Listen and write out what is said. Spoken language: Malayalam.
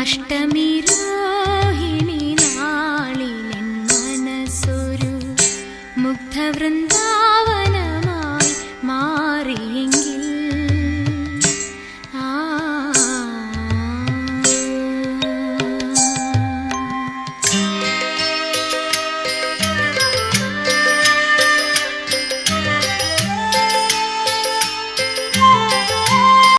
അഷ്ടമി രാഹിണി നാളിലെൻ മനസ്സൊരു മുഗ്ധവൃന്ദാവന